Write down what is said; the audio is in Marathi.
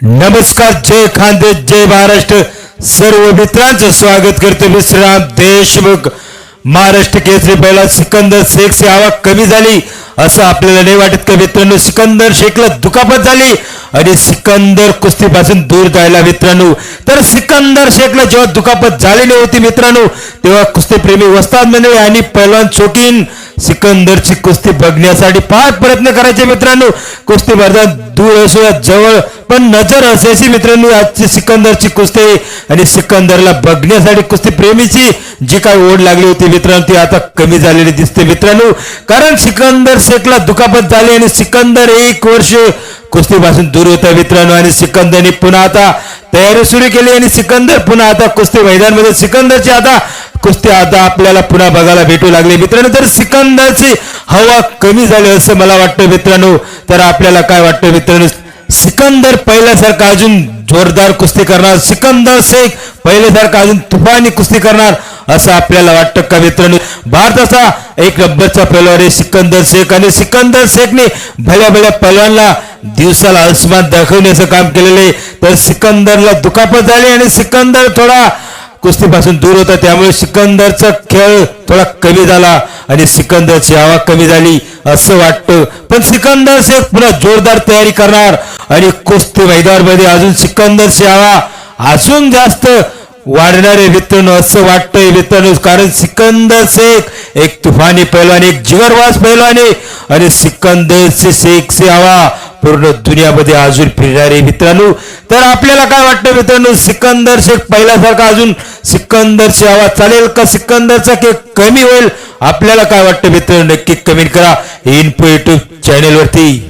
नमस्कार जय खानदेश जय महाराष्ट्र. सर्व मित्रांचं स्वागत करतो विश्राम देशमुख. महाराष्ट्र केसरी पहिला सिकंदर शेखची आवक कमी झाली. असं आपल्याला नाही वाटत का मित्रांनो सिकंदर शेखला दुखापत झाली आणि सिकंदर कुस्तीपासून दूर जायला मित्रांनो. तर सिकंदर शेखला जेव्हा दुखापत झालेली होती मित्रांनो तेव्हा कुस्तीप्रेमी वस्ताद मंडळी आणि पैलवान चोकीन सिकंदरची कुस्ती बघण्यासाठी फार प्रयत्न करायचे मित्रांनो. कुस्ती मैदान दूर असू या जवळ पण नजर असायची मित्रांनो आजची सिकंदरची कुस्ती. आणि सिकंदरला बघण्यासाठी कुस्ती प्रेमीची जी काय ओढ लागली होती मित्रांनो ती आता कमी झालेली दिसते मित्रांनो. कारण सिकंदर शेखला दुखापत झाली आणि सिकंदर एक वर्ष कुस्तीपासून दूर होता मित्रांनो. आणि सिकंदरने पुन्हा आता तयारी सुरू केली आणि सिकंदर पुन्हा आता कुस्ती मैदानमध्ये. सिकंदरची आता कुस्ती आता आपल्याला पुन्हा बघायला भेटू लागले. मित्रांनो तर सिकंदरची हवा कमी झाली असं मला वाटतं मित्रांनो तर आपल्याला काय वाटतं मित्रांनो सिकंदर पहिल्यासारखा अजून जोरदार कुस्ती करणार. सिकंदर शेख पहिल्यासारखा अजून तुफानी कुस्ती करणार असं आपल्याला वाटतं का मित्रांनो? भारताचा एक नंबरचा पैलवान आहे सिकंदर शेख आणि सिकंदर शेखने भल्या भल्या पैलवानला दिवसाला अस्मान दाखवण्याचं काम केलेलं आहे. तर सिकंदरला दुखापत झाली आणि सिकंदर थोडा कुस्तीपासून दूर होता त्यामुळे सिकंदरचा खेळ थोडा कमी झाला आणि सिकंदरची हवा कमी झाली असं वाटतं. पण सिकंदर शेख पुन्हा जोरदार तयारी करणार आणि कुस्ती मैदानामध्ये अजून सिकंदरची हवा अजून जास्त वाढणारे मित्रांनो असं वाटतंय मित्रांनो कारण सिकंदर शेख एक तुफानी पैलवान एक जिगरवास पैलवान आणि आणि शेख शेखची हवा पूर्ण दुनियामध्ये अजून फिरणारे मित्रांनो. तर आपल्याला काय वाटतं मित्रांनो? सिकंदर शेख पहिल्यासारखा अजून सिकंदरची आवाज चालेल का? सिकंदरचा केक कमी होईल? आपल्याला काय वाटतं मित्रांनो? नक्की कमेंट करा. Info YouTube चॅनेलवरती